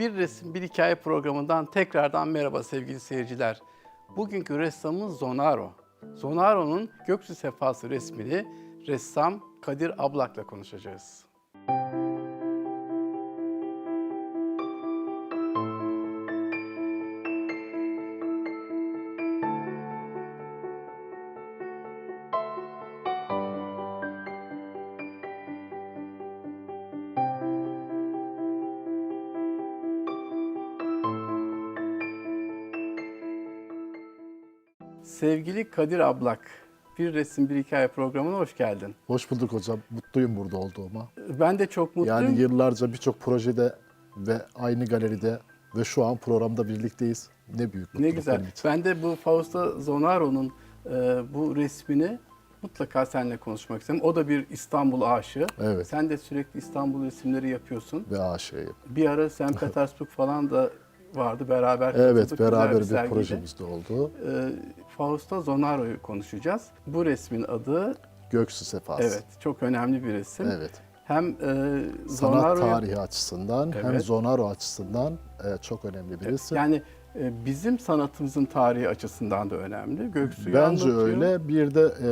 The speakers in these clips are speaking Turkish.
Bir Resim Bir Hikaye programından tekrardan merhaba sevgili seyirciler. Bugünkü ressamımız Zonaro. Zonaro'nun Göksü Sefası resmini ressam Kadir Ablak'la konuşacağız. Sevgili Kadir Ablak, Bir Resim Bir Hikaye programına hoş geldin. Hoş bulduk hocam. Mutluyum burada olduğuma. Ben de çok mutluyum. Yani yıllarca birçok projede ve aynı galeride ve şu an programda birlikteyiz. Ne büyük mutluluk Ne güzel. benim için. Ben de bu Fausto Zonaro'nun e, bu resmini mutlaka seninle konuşmak istedim. O da bir İstanbul aşığı. Evet. Sen de sürekli İstanbul resimleri yapıyorsun. Ve aşığıyım. Bir ara St. Petersburg falan da vardı beraber. Evet, beraber bir sergiydi. projemiz de oldu. E, Fausto Zonaro'yu konuşacağız. Bu resmin adı, Göksu Sefası. evet çok önemli bir resim. Evet. Hem e, Sanat tarihi açısından hem Evet. Zonaro açısından e, çok önemli birisi. Yani e, bizim sanatımızın tarihi açısından da önemli. Göksu'yu Bence anlatıyor. öyle. Bir de e,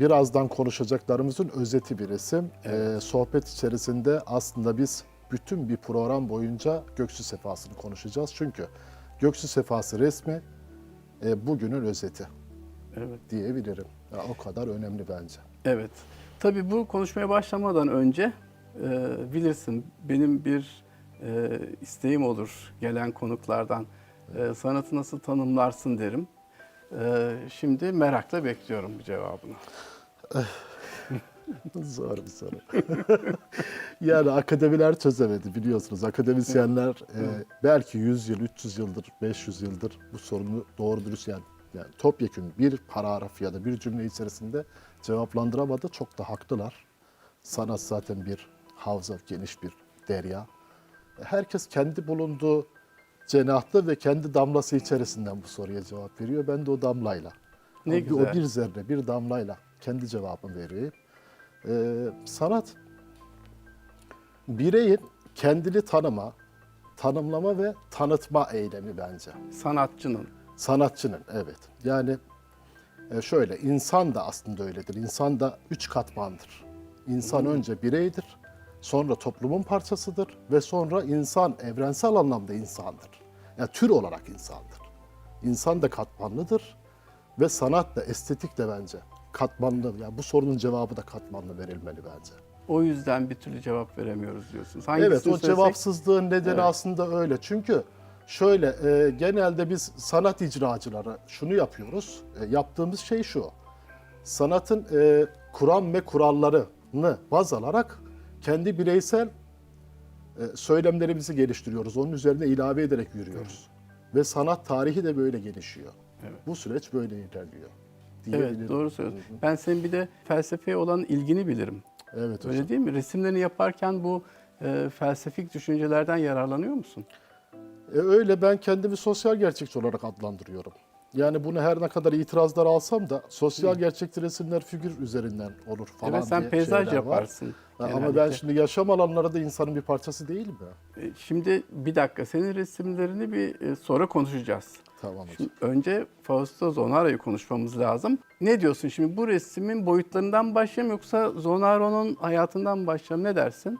birazdan konuşacaklarımızın özeti bir resim. E, sohbet içerisinde aslında biz bütün bir program boyunca Göksu Sefası'nı konuşacağız. Çünkü Göksu Sefası resmi e, bugünün özeti Evet. diyebilirim. Ya, o kadar önemli bence. Evet. Tabii bu konuşmaya başlamadan önce e, bilirsin benim bir e, isteğim olur gelen konuklardan. E, sanatı nasıl tanımlarsın derim. E, şimdi merakla bekliyorum cevabını. Zor bir soru. yani akademiler çözemedi biliyorsunuz. Akademisyenler e, belki 100 yıl, 300 yıldır, 500 yıldır bu sorunu doğru dürüst yani, yani topyekun bir paragraf ya da bir cümle içerisinde cevaplandıramadı. Çok da haklılar. Sanat zaten bir havza, geniş bir derya. Herkes kendi bulunduğu cenahta ve kendi damlası içerisinden bu soruya cevap veriyor. Ben de o damlayla. Ne o, güzel. o bir zerre, bir damlayla kendi cevabımı veriyorum. Ee, sanat bireyin kendini tanıma, tanımlama ve tanıtma eylemi bence. Sanatçının. Sanatçının evet. Yani e, şöyle insan da aslında öyledir. İnsan da üç katmandır. İnsan önce bireydir, sonra toplumun parçasıdır ve sonra insan evrensel anlamda insandır. Yani tür olarak insandır. İnsan da katmanlıdır ve sanat da estetik de bence katmanlı. Yani bu sorunun cevabı da katmanlı verilmeli bence. O yüzden bir türlü cevap veremiyoruz diyorsunuz. Evet Hangisini o söylesek- cevapsızlığın nedeni Evet. aslında öyle. Çünkü şöyle e, genelde biz sanat icracıları şunu yapıyoruz. E, yaptığımız şey şu. Sanatın e, kuram ve kurallarını baz alarak kendi bireysel e, söylemlerimizi geliştiriyoruz. Onun üzerine ilave ederek yürüyoruz. Ve sanat tarihi de böyle gelişiyor. Evet. Bu süreç böyle ilerliyor. Evet diyebilirim. doğru söylüyorsun. Ben senin bir de felsefeye olan ilgini bilirim. Evet hocam. Öyle değil mi? Resimlerini yaparken bu e, felsefik düşüncelerden yararlanıyor musun? E, öyle ben kendimi sosyal gerçekçi olarak adlandırıyorum. Yani bunu her ne kadar itirazlar alsam da sosyal gerçekçi resimler figür üzerinden olur falan evet sen diye peyzaj şeyler var. Ha, Ama genellikle. ben şimdi yaşam alanları da insanın bir parçası değil mi? E, Şimdi bir dakika senin resimlerini bir e, sonra konuşacağız. Tamam hocam. Şimdi önce Fausto Zonaro'yu konuşmamız lazım. Ne diyorsun şimdi bu resmin boyutlarından başlayalım yoksa Zonaro'nun hayatından başlayalım ne dersin?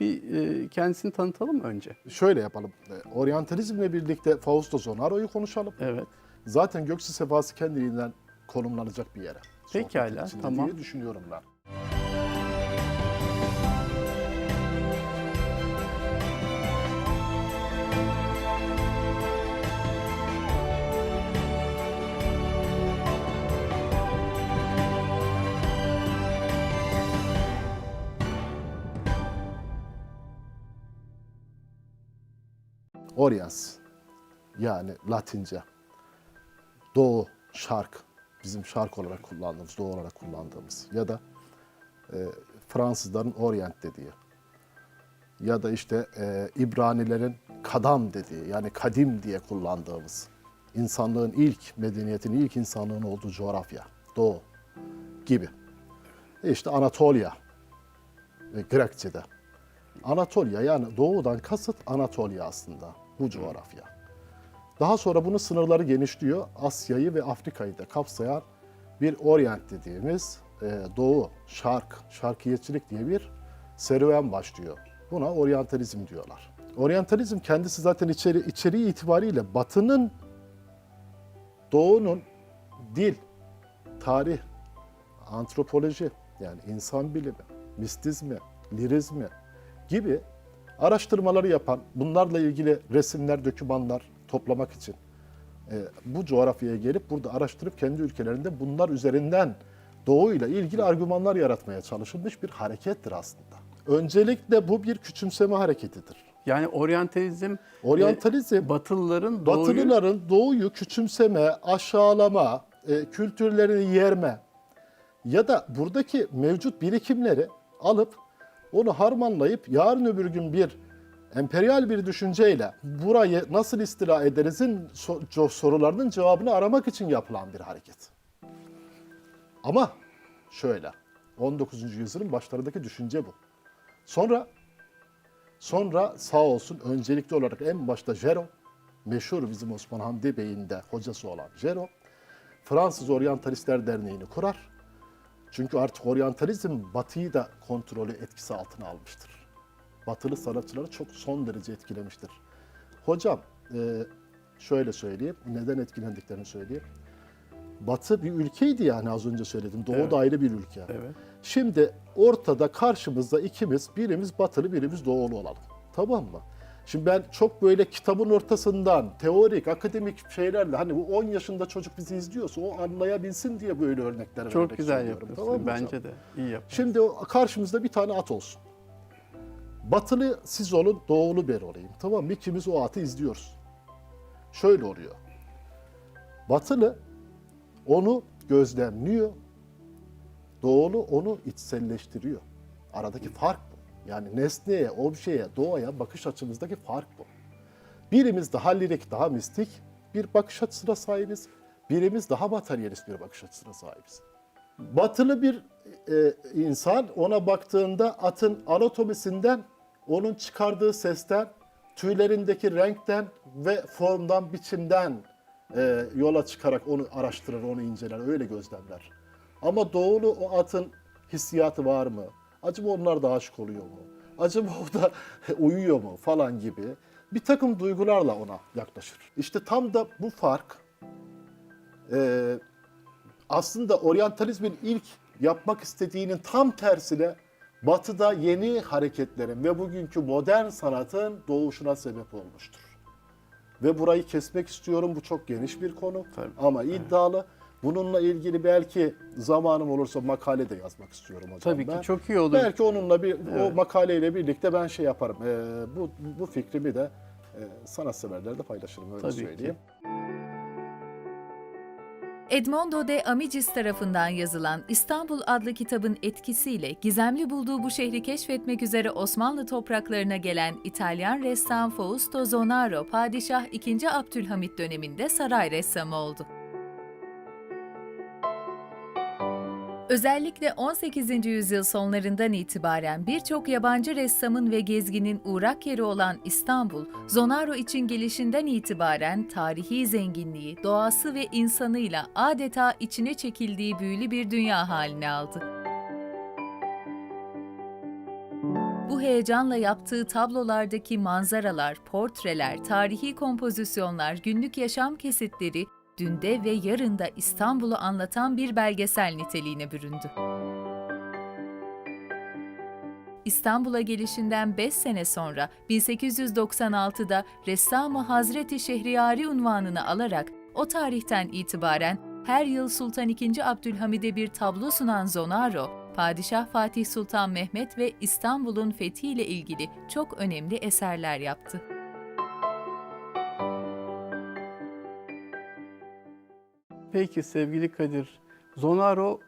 Bir e, kendisini tanıtalım önce? Şöyle yapalım. Oryantalizmle birlikte Fausto Zonaro'yu konuşalım. Evet. Zaten Göksu Sefası kendiliğinden konumlanacak bir yere. Pekala, tamam. diye düşünüyorum ben. Oriens yani Latince. Doğu, şark. Bizim şark olarak kullandığımız, doğu olarak kullandığımız. Ya da e, Fransızların Orient dediği. Ya da işte e, İbranilerin kadam dediği yani kadim diye kullandığımız. İnsanlığın ilk medeniyetin ilk insanlığın olduğu coğrafya, doğu gibi. E işte Anatolia ve Grekçe'de. Anatolia yani doğudan kasıt Anatolia aslında bu coğrafya. Daha sonra bunun sınırları genişliyor. Asya'yı ve Afrika'yı da kapsayan bir Orient dediğimiz e, doğu, şark, şarkiyetçilik diye bir serüven başlıyor. Buna oryantalizm diyorlar. Oryantalizm kendisi zaten içeri, içeriği itibariyle batının doğunun dil, tarih, antropoloji yani insan bilimi, mistizmi, lirizmi gibi araştırmaları yapan, bunlarla ilgili resimler, dokümanlar toplamak için e, bu coğrafyaya gelip burada araştırıp kendi ülkelerinde bunlar üzerinden doğuyla ilgili argümanlar yaratmaya çalışılmış bir harekettir aslında. Öncelikle bu bir küçümseme hareketidir. Yani oryantalizm, Oryantalizm e, Batılıların doğuyu Batılıların doğuyu küçümseme, aşağılama, e, kültürlerini yerme ya da buradaki mevcut birikimleri alıp onu harmanlayıp yarın öbür gün bir emperyal bir düşünceyle burayı nasıl istila ederizin sorularının cevabını aramak için yapılan bir hareket. Ama şöyle 19. yüzyılın başlarındaki düşünce bu. Sonra Sonra sağ olsun öncelikli olarak en başta Jero, meşhur bizim Osman Hamdi Bey'in de hocası olan Jero, Fransız Oryantalistler Derneği'ni kurar. Çünkü artık oryantalizm batıyı da kontrolü etkisi altına almıştır. Batılı sanatçıları çok son derece etkilemiştir. Hocam e, şöyle söyleyeyim, neden etkilendiklerini söyleyeyim. Batı bir ülkeydi yani az önce söyledim. Doğu Evet. da ayrı bir ülke. Evet. Şimdi ortada karşımızda ikimiz, birimiz batılı, birimiz doğulu olalım. Tamam mı? Şimdi ben çok böyle kitabın ortasından teorik, akademik şeylerle hani bu 10 yaşında çocuk bizi izliyorsa o anlayabilsin diye böyle örnekler çok vermek güzel söylüyorum. yapıyorsun Tamam mı hocam? bence de. iyi yapıyorsun. Şimdi o karşımızda bir tane at olsun. Batılı siz olun, doğulu ben olayım. Tamam mı? İkimiz o atı izliyoruz. Şöyle oluyor. Batılı onu gözlemliyor. Doğulu onu içselleştiriyor. Aradaki fark. Yani nesneye, objeye, doğaya bakış açımızdaki fark bu. Birimiz daha lirik, daha mistik bir bakış açısına sahibiz. Birimiz daha materyalist bir bakış açısına sahibiz. Batılı bir e, insan ona baktığında atın anatomisinden, onun çıkardığı sesten, tüylerindeki renkten ve formdan, biçimden e, yola çıkarak onu araştırır, onu inceler, öyle gözlemler. Ama doğulu o atın hissiyatı var mı? Acaba onlar da aşık oluyor mu? Acaba o da uyuyor mu falan gibi bir takım duygularla ona yaklaşır. İşte tam da bu fark e, aslında oryantalizmin ilk yapmak istediğinin tam tersine batıda yeni hareketlerin ve bugünkü modern sanatın doğuşuna sebep olmuştur. Ve burayı kesmek istiyorum. Bu çok geniş bir konu Tabii, ama iddialı. Bununla ilgili belki zamanım olursa makale de yazmak istiyorum hocam. Tabii ki ben. çok iyi olur. Belki onunla bir Evet. o makaleyle birlikte ben şey yaparım. Ee, bu bu fikrimi de e, sanatseverlerle paylaşırım öyle Tabii ki. söyleyeyim. Edmondo de Amicis tarafından yazılan İstanbul adlı kitabın etkisiyle gizemli bulduğu bu şehri keşfetmek üzere Osmanlı topraklarına gelen İtalyan ressam Fausto Zonaro, Padişah II. Abdülhamit döneminde saray ressamı oldu. Özellikle 18. yüzyıl sonlarından itibaren birçok yabancı ressamın ve gezginin uğrak yeri olan İstanbul, Zonaro için gelişinden itibaren tarihi zenginliği, doğası ve insanıyla adeta içine çekildiği büyülü bir dünya haline aldı. Bu heyecanla yaptığı tablolardaki manzaralar, portreler, tarihi kompozisyonlar, günlük yaşam kesitleri dünde ve yarında İstanbul'u anlatan bir belgesel niteliğine büründü. İstanbul'a gelişinden 5 sene sonra 1896'da Ressam-ı Hazreti Şehriyari unvanını alarak o tarihten itibaren her yıl Sultan II. Abdülhamid'e bir tablo sunan Zonaro, Padişah Fatih Sultan Mehmet ve İstanbul'un fethiyle ilgili çok önemli eserler yaptı. Peki sevgili Kadir, Zonaro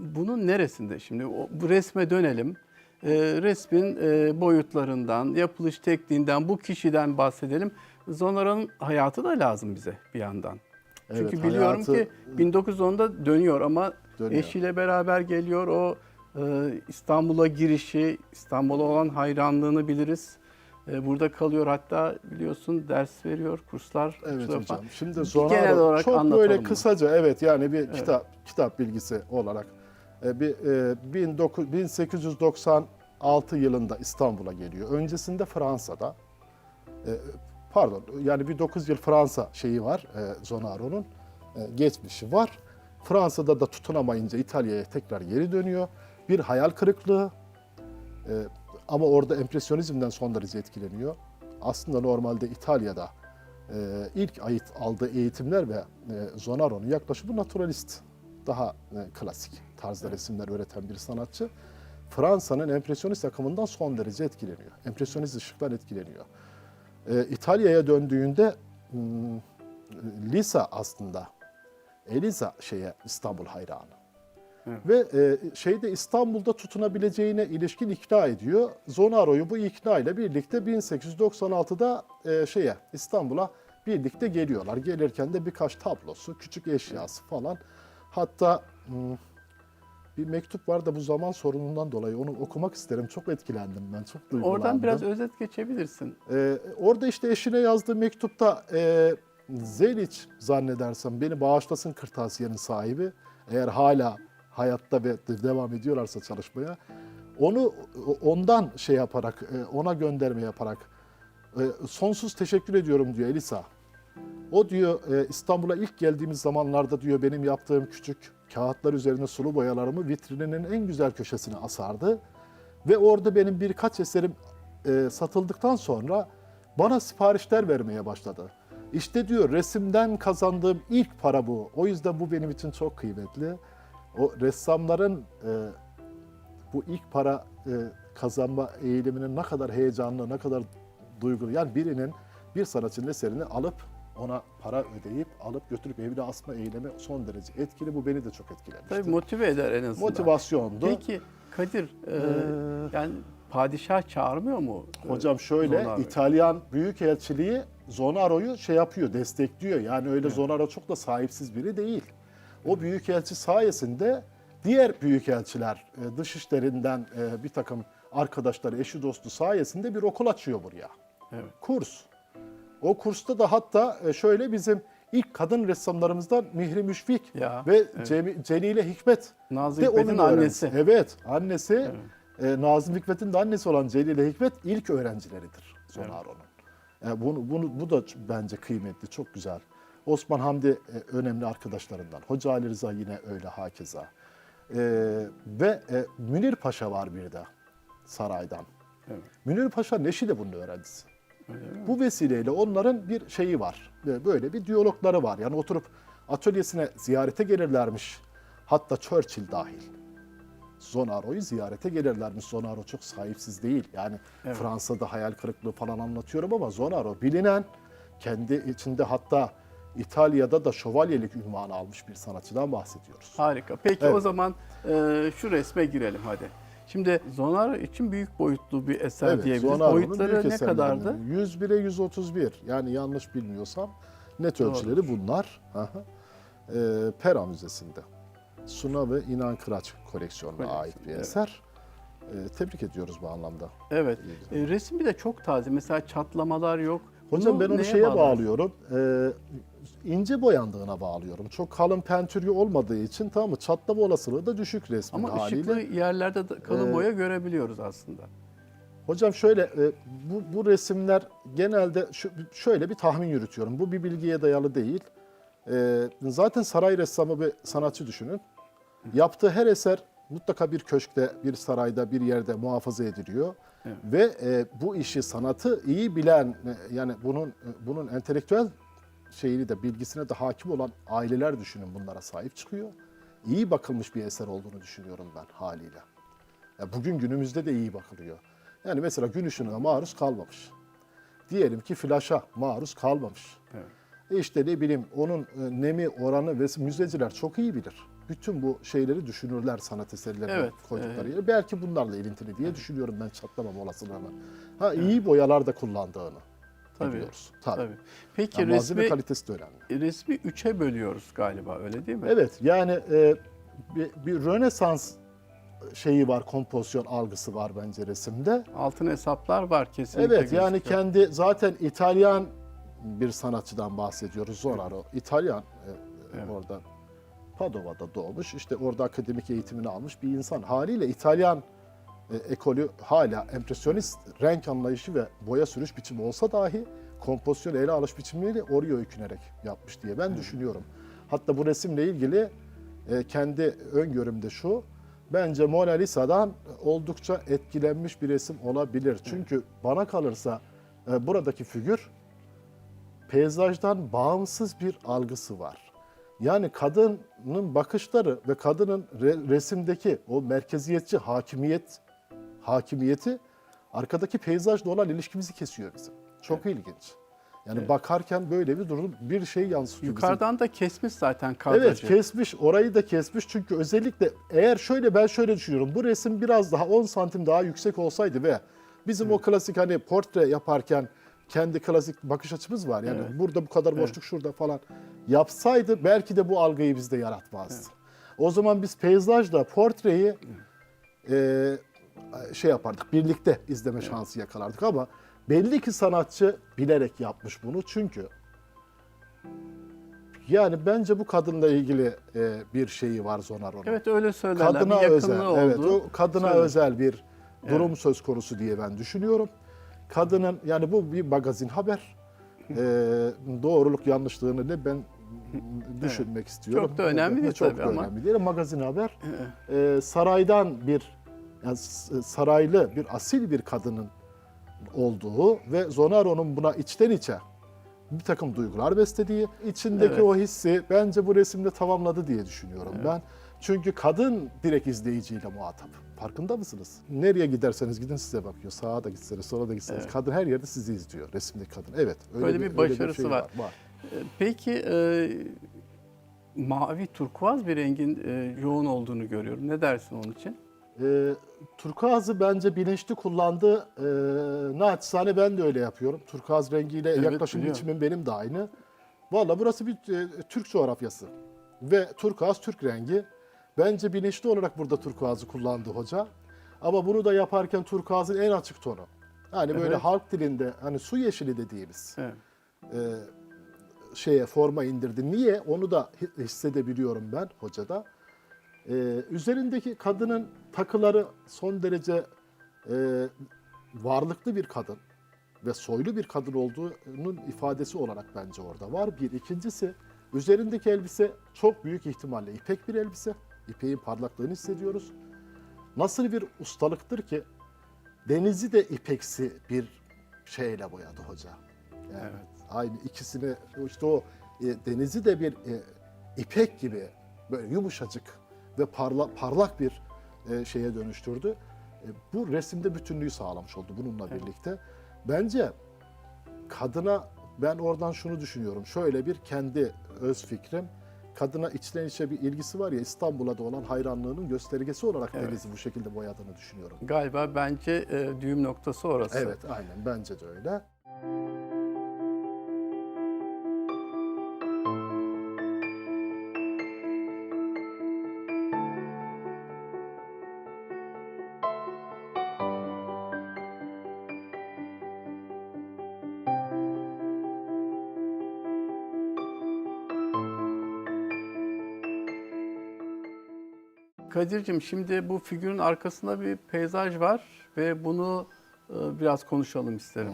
bunun neresinde? Şimdi o, bu resme dönelim. Ee, resmin e, boyutlarından, yapılış tekniğinden, bu kişiden bahsedelim. Zonaro'nun hayatı da lazım bize bir yandan. Çünkü Evet, biliyorum hayatı- ki 1910'da dönüyor ama Dönüyor. eşiyle beraber geliyor. O e, İstanbul'a girişi, İstanbul'a olan hayranlığını biliriz. E, burada kalıyor hatta biliyorsun ders veriyor, kurslar. Evet hocam. falan. Şimdi Zonaro genel olarak çok böyle kısaca evet yani bir kitap kitap bilgisi olarak e, bir e, 19 1896 yılında İstanbul'a geliyor. Öncesinde Fransa'da e, pardon yani bir 9 yıl Fransa şeyi var e, Zonaro'nun e, geçmişi var. Fransa'da da tutunamayınca İtalya'ya tekrar geri dönüyor. Bir hayal kırıklığı e, ama orada empresyonizmden son derece etkileniyor. Aslında normalde İtalya'da e, ilk ait aldığı eğitimler ve e, Zonaro'nun yaklaşımı naturalist. Daha e, klasik tarzda resimler üreten bir sanatçı. Fransa'nın empresyonist akımından son derece etkileniyor. Empresyonist ışıktan etkileniyor. E, İtalya'ya döndüğünde hmm, Lisa aslında Eliza şeye İstanbul hayranı. Ve e, şeyde İstanbul'da tutunabileceğine ilişkin ikna ediyor. Zonaro'yu bu ikna ile birlikte 1896'da e, şeye İstanbul'a birlikte geliyorlar. Gelirken de birkaç tablosu, küçük eşyası falan. Hatta hmm, bir mektup var da bu zaman sorunundan dolayı onu okumak isterim. Çok etkilendim ben, çok duygulandım. Oradan biraz özet geçebilirsin. Ee, orada işte eşine yazdığı mektupta e, Zeliç zannedersem beni bağışlasın kırtasiyenin sahibi. Eğer hala hayatta ve devam ediyorlarsa çalışmaya. Onu ondan şey yaparak, e, ona gönderme yaparak e, sonsuz teşekkür ediyorum diyor Elisa. O diyor e, İstanbul'a ilk geldiğimiz zamanlarda diyor benim yaptığım küçük kağıtlar üzerine sulu boyalarımı vitrininin en güzel köşesine asardı. Ve orada benim birkaç eserim satıldıktan sonra bana siparişler vermeye başladı. İşte diyor resimden kazandığım ilk para bu. O yüzden bu benim için çok kıymetli. O ressamların e, bu ilk para e, kazanma eğiliminin ne kadar heyecanlı, ne kadar duygulu. Yani birinin bir sanatçının eserini alıp ona para ödeyip alıp götürüp evine asma eylemi son derece etkili. Bu beni de çok etkilemişti. Tabii motive eder en azından. Motivasyondu. Peki Kadir, e, Ee, yani padişah çağırmıyor mu? Hocam şöyle Zonaro'yu? İtalyan Büyükelçiliği Zonaro'yu şey yapıyor, destekliyor. Yani öyle Zonaro çok da sahipsiz biri değil. O büyükelçi sayesinde diğer büyükelçiler e, dışişlerinden e, bir takım arkadaşları, eşi dostu sayesinde bir okul açıyor buraya. Evet. Kurs. O kursta da hatta e, şöyle bizim ilk kadın ressamlarımızdan Mihri Müşfik Ya, ve evet. Cemi- Celile Hikmet Nazım Hikmet'in annesi. Evet, annesi e, Nazım Hikmet'in de annesi olan Celile Hikmet ilk öğrencileridir Zonaro'nun. E, bunu, bunu, bu da bence kıymetli, çok güzel. Osman Hamdi e, önemli arkadaşlarından. Hoca Ali Rıza yine öyle hakeza. E, ve e, Münir Paşa var bir de saraydan. Evet. Münir Paşa Neşi de bunun öğrencisi. Öyle? Bu vesileyle onların bir şeyi var. Böyle bir diyalogları var. Yani oturup atölyesine ziyarete gelirlermiş. Hatta Churchill dahil. Zonaro'yu ziyarete gelirlermiş. Zonaro çok sahipsiz değil. Yani Evet. Fransa'da hayal kırıklığı falan anlatıyorum ama Zonaro bilinen, kendi içinde hatta İtalya'da da şövalyelik ünvanı almış bir sanatçıdan bahsediyoruz. Harika. Peki Evet. o zaman e, şu resme girelim hadi. Şimdi Zonaro için büyük boyutlu bir eser Evet, diyebiliriz. Boyutları büyük ne kadardı? biri. 101'e 131. Yani yanlış bilmiyorsam net Doğrudur. ölçüleri bunlar. Aha. Ee, Pera Müzesi'nde. Suna ve İnan Kıraç koleksiyonuna Koleksiyon, ait bir evet. eser. Ee, tebrik ediyoruz bu anlamda. Evet. E, resim bir de çok taze. Mesela çatlamalar yok. Hocam Bunu ben onu şeye bağlarsın? bağlıyorum. Ee, ince boyandığına bağlıyorum. Çok kalın pentürü olmadığı için tamam mı? Çatlama olasılığı da düşük resmin Ama haliyle. ışıklı yerlerde de kalın Ee, boya görebiliyoruz aslında. Hocam şöyle e, bu, bu resimler genelde şu, şöyle bir tahmin yürütüyorum. Bu bir bilgiye dayalı değil. E, zaten saray ressamı bir sanatçı düşünün. Yaptığı her eser mutlaka bir köşkte, bir sarayda, bir yerde muhafaza ediliyor. Evet. Ve e, bu işi, sanatı iyi bilen, e, yani bunun bunun entelektüel şeyini de bilgisine de hakim olan aileler düşünün bunlara sahip çıkıyor. İyi bakılmış bir eser olduğunu düşünüyorum ben haliyle. Ya bugün günümüzde de iyi bakılıyor. Yani mesela gün ışığına maruz kalmamış. Diyelim ki flaşa maruz kalmamış. Evet. E işte ne bileyim onun e, nemi oranı ve müzeciler çok iyi bilir. Bütün bu şeyleri düşünürler sanat eserlerine Evet, koydukları e, yere. Belki bunlarla ilintili diye düşünüyorum ben çatlamam olasılığını. Ha iyi boyalar da kullandığını Tabii. biliyoruz. Tabii. Tabii. Peki Yani resmi kalitesi de önemli. resmi üçe bölüyoruz galiba öyle değil mi? Evet yani e, bir, bir Rönesans şeyi var, kompozisyon algısı var bence resimde. Altın hesaplar var kesinlikle. Evet yani gözüküyor. kendi zaten İtalyan bir sanatçıdan bahsediyoruz Zoraro. İtalyan e, Evet. orada Padova'da doğmuş. İşte orada akademik eğitimini almış bir insan. Haliyle İtalyan e, ekolü hala empresyonist renk anlayışı ve boya sürüş biçimi olsa dahi kompozisyon ele alış biçimiyle oraya öykünerek yapmış diye ben düşünüyorum. Hatta bu resimle ilgili e, kendi öngörümde şu. Bence Mona Lisa'dan oldukça etkilenmiş bir resim olabilir. Çünkü bana kalırsa e, buradaki figür peyzajdan bağımsız bir algısı var. Yani kadının bakışları ve kadının re- resimdeki o merkeziyetçi hakimiyet hakimiyeti arkadaki peyzajla olan ilişkimizi kesiyor bizim. Çok ilginç. Yani bakarken böyle bir durum bir şey yansıtıyor. Yukarıdan da kesmiş zaten kadrajı. Evet kesmiş orayı da kesmiş çünkü özellikle eğer şöyle ben şöyle düşünüyorum bu resim biraz daha 10 santim daha yüksek olsaydı ve bizim o klasik hani portre yaparken kendi klasik bakış açımız var yani burada bu kadar boşluk şurada falan yapsaydı belki de bu algıyı bizde yaratmazdı. O zaman biz peyzajla portreyi e, şey yapardık birlikte izleme şansı yakalardık ama belli ki sanatçı bilerek yapmış bunu çünkü yani bence bu kadınla ilgili e, bir şeyi var Zonaro'nun. Evet öyle söylerler. kadına bir özel. oldu. Evet, o kadına Söylenir. özel bir durum söz konusu diye ben düşünüyorum. Kadının yani bu bir magazin haber. E, doğruluk yanlışlığını ne ben düşünmek istiyorum. Çok da önemli değil Çok tabii da ama. önemli değil. Magazin haber. E, saraydan bir yani s- saraylı bir asil bir kadının olduğu ve Zonaro'nun buna içten içe bir takım duygular beslediği, içindeki Evet. o hissi bence bu resimde tamamladı diye düşünüyorum ben. Çünkü kadın direkt izleyiciyle muhatap. Farkında mısınız? Nereye giderseniz gidin size bakıyor. Sağa da gitseniz, sola da gitseniz. Kadın her yerde sizi izliyor. Resimdeki kadın. Evet. Öyle, Böyle bir başarısı şey var. var. Ee, Peki e, mavi turkuaz bir rengin e, yoğun olduğunu görüyorum. Ne dersin onun için? E, turkuazı bence bilinçli kullandı. E, naçizane ben de öyle yapıyorum. Turkuaz rengiyle Evet, yaklaşım biliyorum. biçimim benim de aynı. Valla burası bir e, Türk coğrafyası. Ve turkuaz Türk rengi. Bence bilinçli olarak burada turkuazı kullandı hoca. Ama bunu da yaparken turkuazın en açık tonu. Yani böyle Evet. halk dilinde hani su yeşili dediğimiz Evet. e, şeye forma indirdi. Niye? Onu da hi- hissedebiliyorum ben hocada. E, üzerindeki kadının takıları son derece e, varlıklı bir kadın ve soylu bir kadın olduğunun ifadesi olarak bence orada var. Bir. ikincisi üzerindeki elbise çok büyük ihtimalle ipek bir elbise. İpeğin parlaklığını hissediyoruz. Nasıl bir ustalıktır ki denizi de ipeksi bir şeyle boyadı hoca. Yani Evet. Aynı ikisini işte o e, denizi de bir e, ipek gibi böyle yumuşacık ve parla, parlak bir e, şeye dönüştürdü. E, bu resimde bütünlüğü sağlamış oldu bununla birlikte. Bence kadına ben oradan şunu düşünüyorum. Şöyle bir kendi öz fikrim. Kadına içten içe bir ilgisi var ya İstanbul'a da olan hayranlığının göstergesi olarak Evet. denizi bu şekilde boyadığını düşünüyorum. Galiba bence e, düğüm noktası orası. Evet aynen bence de öyle. Kadir'cim şimdi bu figürün arkasında bir peyzaj var ve bunu e, biraz konuşalım isterim.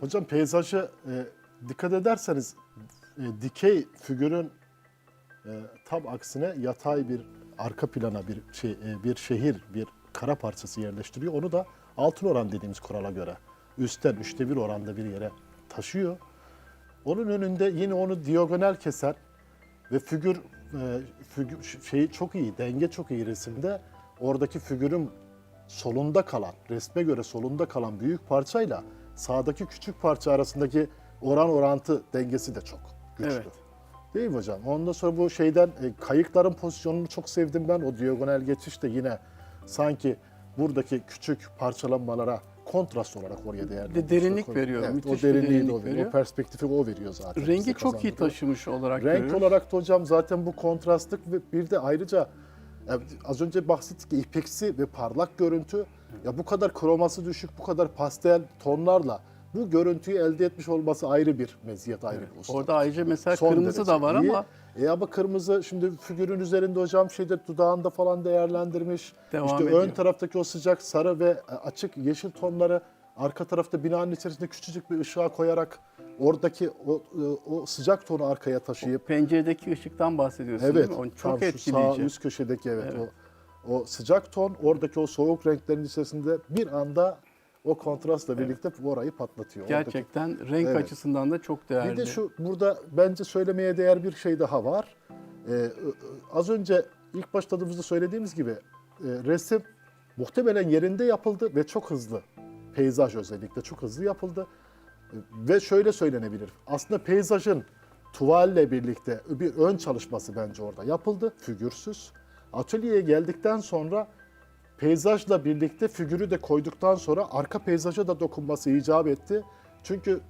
Hocam peyzajı e, dikkat ederseniz e, dikey figürün e, tam aksine yatay bir arka plana bir şey e, bir şehir bir kara parçası yerleştiriyor. Onu da altın oran dediğimiz kurala göre üstten üçte bir oranda bir yere taşıyor. Onun önünde yine onu diagonal kesen ve figür, figür şeyi çok iyi, denge çok iyi resimde. Oradaki figürün solunda kalan, resme göre solunda kalan büyük parçayla sağdaki küçük parça arasındaki oran orantı dengesi de çok güçlü. Evet. Değil mi hocam? Ondan sonra bu şeyden e, kayıkların pozisyonunu çok sevdim ben. O diagonal geçiş de yine sanki buradaki küçük parçalanmalara kontrast olarak oraya değerlendiriyor. derinlik veriyor, Evet, o derinliği de derinlik o veriyor. veriyor. O perspektifi o veriyor zaten. Rengi çok iyi taşımış olarak Renk görüyoruz. olarak da hocam zaten bu kontrastlık ve bir de ayrıca az önce bahsettik ya ipeksi ve parlak görüntü. Ya bu kadar kroması düşük, bu kadar pastel tonlarla bu görüntüyü elde etmiş olması ayrı bir meziyet, ayrı bir ustalık. Orada ayrıca mesela Son kırmızı da var iyi. ama E ama kırmızı şimdi figürün üzerinde hocam şeyde dudağında falan değerlendirmiş. Devam işte ediyor. ön taraftaki o sıcak sarı ve açık yeşil tonları arka tarafta binanın içerisinde küçücük bir ışığa koyarak oradaki o, o sıcak tonu arkaya taşıyıp penceredeki ışıktan bahsediyorsun evet değil mi? O tam çok şu etkileyici. sağ üst köşedeki evet, Evet. o o sıcak ton oradaki o soğuk renklerin içerisinde bir anda o kontrastla birlikte orayı patlatıyor. Oradaki- Gerçekten renk Evet. açısından da çok değerli. bir de şu burada bence söylemeye değer bir şey daha var. Ee, az önce ilk başladığımızda söylediğimiz gibi e, resim muhtemelen yerinde yapıldı ve çok hızlı. Peyzaj özellikle çok hızlı yapıldı. E, Ve şöyle söylenebilir. Aslında peyzajın tuvalle birlikte bir ön çalışması bence orada yapıldı. Figürsüz. Atölyeye geldikten sonra peyzajla birlikte figürü de koyduktan sonra arka peyzaja da dokunması icap etti. Çünkü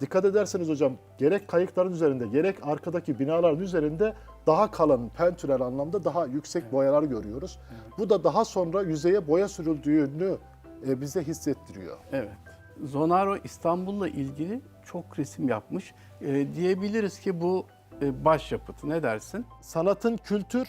dikkat ederseniz hocam gerek kayıkların üzerinde gerek arkadaki binaların üzerinde daha kalın pentürel anlamda daha yüksek boyalar görüyoruz. Bu da daha sonra yüzeye boya sürüldüğünü e, bize hissettiriyor. Evet. Zonaro İstanbul'la ilgili çok resim yapmış. Ee, diyebiliriz ki bu e, başyapıtı. Ne dersin? sanatın kültür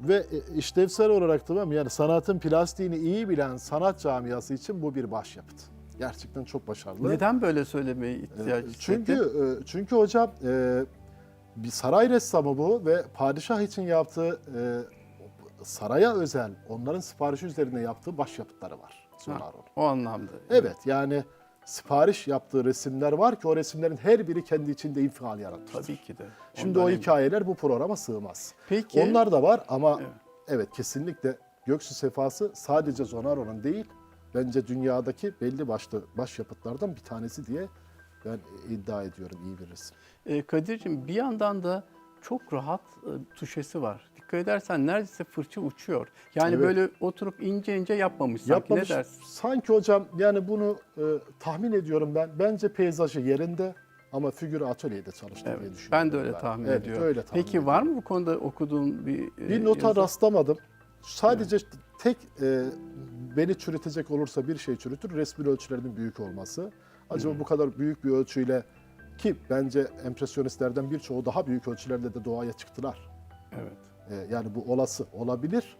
ve e, işlevsel olarak tamam yani sanatın plastiğini iyi bilen sanat camiası için bu bir başyapıt. Gerçekten çok başarılı. Neden böyle söylemeye ihtiyaç Çünkü hissettin? e, çünkü hocam e, bir saray ressamı bu ve padişah için yaptığı e, saraya özel onların siparişi üzerine yaptığı başyapıtları var. Ha, o anlamda. Evet yani sipariş yaptığı resimler var ki o resimlerin her biri kendi içinde infial yaratmıştır. Tabii ki de. Şimdi Ondan o eminim. hikayeler bu programa sığmaz. Peki. Onlar da var ama Evet. evet, kesinlikle Göksu Sefası sadece Zonaro'nun değil, bence dünyadaki belli başlı başyapıtlardan bir tanesi diye ben iddia ediyorum iyi bir resim. E, Kadir'cim bir yandan da çok rahat e, tuşesi var. Dikkat edersen neredeyse fırça uçuyor. Yani Evet. böyle oturup ince ince yapmamış sanki. Yapmamış. Ne dersin? Sanki hocam yani bunu e, tahmin ediyorum ben. Bence peyzajı yerinde ama figürü atölyede çalıştı diye Evet, düşünüyorum. ben de öyle tahmin Evet, ediyorum. öyle tahmin Peki ediyorum. var mı bu konuda okuduğun bir e, Bir nota yazı? rastlamadım. Sadece tek e, beni çürütecek olursa bir şey çürütür. Resmin ölçülerinin büyük olması. Acaba bu kadar büyük bir ölçüyle ki bence empresyonistlerden birçoğu daha büyük ölçülerle de doğaya çıktılar. Evet. E, yani bu olası olabilir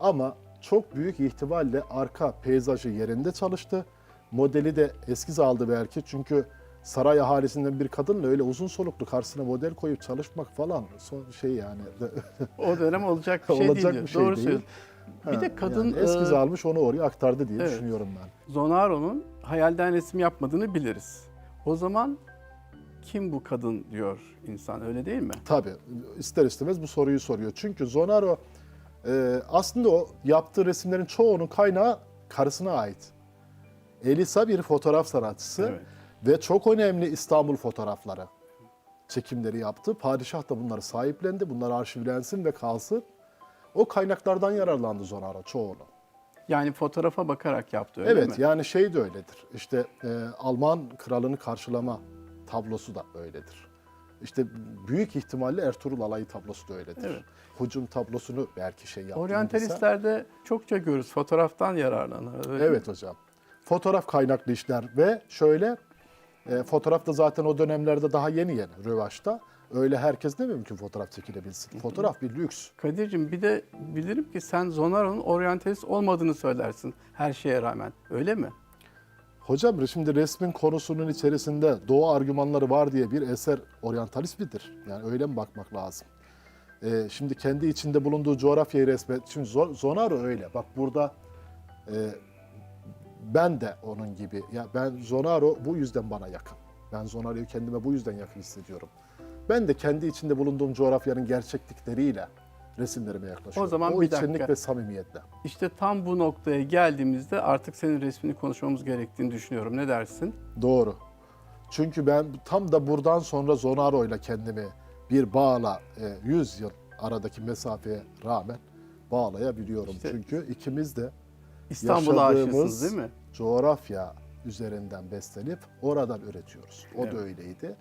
ama çok büyük ihtimalle arka peyzajı yerinde çalıştı. Modeli de eskiz aldı belki çünkü saray ahalisinden bir kadınla öyle uzun soluklu karşısına model koyup çalışmak falan son şey yani O dönem olacak bir şey Olacak değil. bir şey Doğru değil. söylüyorsun. Bir Ha, de kadın yani eskiz e, almış onu oraya aktardı diye evet. düşünüyorum ben. Zonaro'nun hayalden resim yapmadığını biliriz. O zaman kim bu kadın diyor insan öyle değil mi? Tabii ister istemez bu soruyu soruyor. Çünkü Zonaro e, aslında o yaptığı resimlerin çoğunun kaynağı karısına ait. Elisa bir fotoğraf sanatçısı Evet. ve çok önemli İstanbul fotoğrafları çekimleri yaptı. Padişah da bunları sahiplendi. Bunlar arşivlensin ve kalsın. O kaynaklardan yararlandı Zonaro çoğunu. Yani fotoğrafa bakarak yaptı öyle evet mi? yani şey de öyledir. İşte e, Alman kralını karşılama tablosu da öyledir. İşte büyük ihtimalle Ertuğrul Alayı tablosu da öyledir. Evet. Hucum tablosunu belki şey yaptı. Oryantalistler'de çokça görürüz fotoğraftan yararlanır. öyle değil mi? Evet hocam. Fotoğraf kaynaklı işler ve şöyle e, fotoğraf da zaten o dönemlerde daha yeni yeni rövaşta. Öyle herkes de mümkün fotoğraf çekilebilsin. Fotoğraf bir lüks. Kadir'cim bir de bilirim ki sen Zonaro'nun oryantalist olmadığını söylersin her şeye rağmen. Öyle mi? Hocam şimdi resmin konusunun içerisinde doğu argümanları var diye bir eser oryantalist midir? Yani öyle mi bakmak lazım? Ee, şimdi kendi içinde bulunduğu coğrafyayı resmet. Şimdi Zo- Zonaro öyle. Bak burada e, ben de onun gibi. Ya ben Zonaro bu yüzden bana yakın. Ben Zonaro'yu kendime bu yüzden yakın hissediyorum. Ben de kendi içinde bulunduğum coğrafyanın gerçeklikleriyle resimlerime yaklaşıyorum. O zaman o bir dakika. içtenlik ve samimiyetle. İşte tam bu noktaya geldiğimizde artık senin resmini konuşmamız gerektiğini düşünüyorum. Ne dersin? Doğru. Çünkü ben tam da buradan sonra Zonaro ile kendimi bir bağla e, 100 yıl aradaki mesafeye rağmen bağlayabiliyorum. İşte- Çünkü ikimiz de İstanbul'a aşığısınız değil mi? coğrafya üzerinden beslenip oradan üretiyoruz. O Evet. da öyleydi.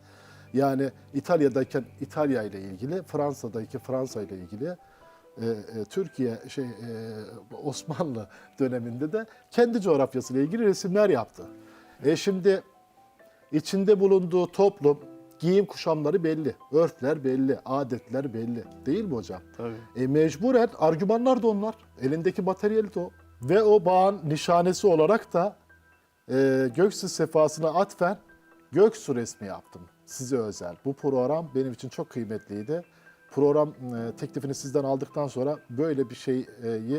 Yani İtalya'dayken İtalya ile ilgili, Fransa'daki Fransa ile ilgili e, e, Türkiye şey e, Osmanlı döneminde de kendi coğrafyasıyla ilgili resimler yaptı. E şimdi içinde bulunduğu toplum, giyim kuşamları belli, örfler belli, adetler belli. Değil mi hocam? Tabii. E mecburen argümanlar da onlar. Elindeki materyali de o. Ve o bağın nişanesi olarak da e, Göksu sefasına atfen Göksu resmi yaptım. Size özel. Bu program benim için çok kıymetliydi. Program e, teklifini sizden aldıktan sonra böyle bir şeyi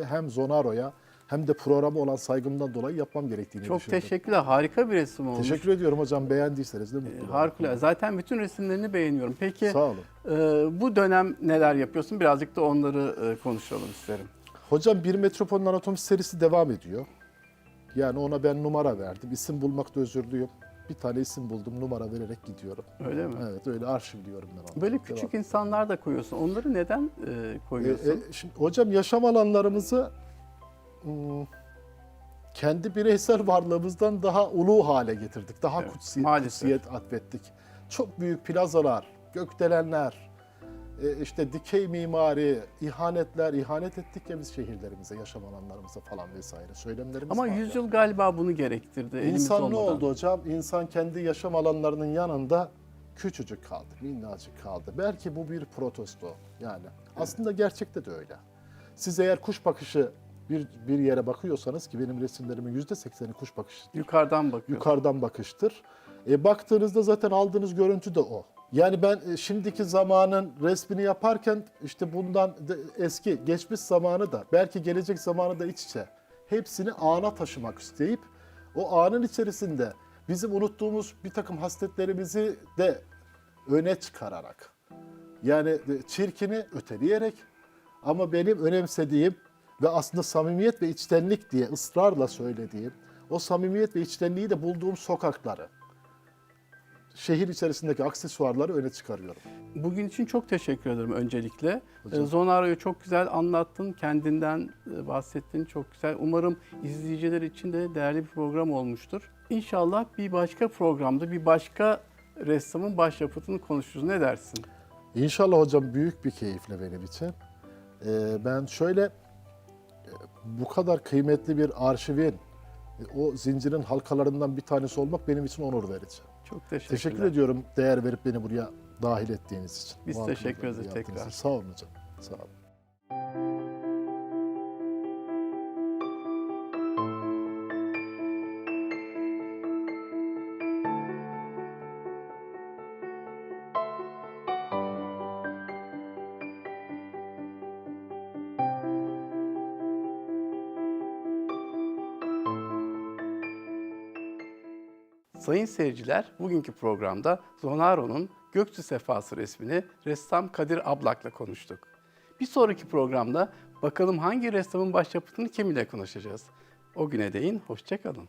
hem Zonaro'ya hem de programa olan saygımdan dolayı yapmam gerektiğini Çok düşündüm. teşekkürler. Harika bir resim olmuş. Teşekkür ediyorum hocam. Beğendiyseniz de mutlu oldum. Harikulade. Zaten bütün resimlerini beğeniyorum. Peki Sağ olun. e, bu dönem neler yapıyorsun? Birazcık da onları e, konuşalım isterim. Hocam bir Metropol'ün anatomisi serisi devam ediyor. Yani ona ben numara verdim. İsim bulmakta özürlüyüm. Bir tane isim buldum, numara vererek gidiyorum. Öyle mi? Evet, öyle arşivliyorum ben onu. Böyle Devam. küçük insanlar da koyuyorsun. Onları neden e, koyuyorsun? E, e, şimdi hocam yaşam alanlarımızı hmm, kendi bireysel varlığımızdan daha ulu hale getirdik. Daha Evet, kutsi, maalesef. kutsiyet atfettik. Çok büyük plazalar, gökdelenler, işte dikey mimari, ihanetler, ihanet ettik ya biz şehirlerimize, yaşam alanlarımıza falan vesaire. Söylemlerimiz Ama var. yüzyıl galiba bunu gerektirdi. İnsan ne olmadan. oldu hocam? İnsan kendi yaşam alanlarının yanında küçücük kaldı, minnacık kaldı. Belki bu bir protesto yani. Aslında gerçekte de öyle. Siz eğer kuş bakışı bir, bir yere bakıyorsanız ki benim resimlerimin yüzde sekseni kuş bakışı Yukarıdan bakıyorsun. yukarıdan bakıştır. E, baktığınızda zaten aldığınız görüntü de o. Yani ben e, şimdiki zamanın resmini yaparken işte bundan eski, geçmiş zamanı da belki gelecek zamanı da iç içe hepsini ana taşımak isteyip o anın içerisinde bizim unuttuğumuz bir takım hasletlerimizi de öne çıkararak yani de- çirkini öteleyerek ama benim önemsediğim ve aslında samimiyet ve içtenlik diye ısrarla söylediğim o samimiyet ve içtenliği de bulduğum sokakları, şehir içerisindeki aksesuarları öne çıkarıyorum. Bugün için çok teşekkür ederim öncelikle. Hocam. Ee, Zonaro'yu çok güzel anlattın, kendinden e, bahsettin çok güzel. Umarım izleyiciler için de değerli bir program olmuştur. İnşallah bir başka programda bir başka ressamın başyapıtını konuşuruz. Ne dersin? İnşallah hocam büyük bir keyifle benim için. Ee, ben şöyle e, bu kadar kıymetli bir arşivin e, o zincirin halkalarından bir tanesi olmak benim için onur verici. Çok teşekkürler. Teşekkür ediyorum değer verip beni buraya dahil ettiğiniz için. Biz teşekkür ederiz tekrar. Sağ olun hocam. Sağ olun. Sayın seyirciler, bugünkü programda Zonaro'nun Gökçü Sefası resmini ressam Kadir Ablak'la konuştuk. Bir sonraki programda bakalım hangi ressamın başyapıtını kim ile konuşacağız. O güne değin, hoşçakalın.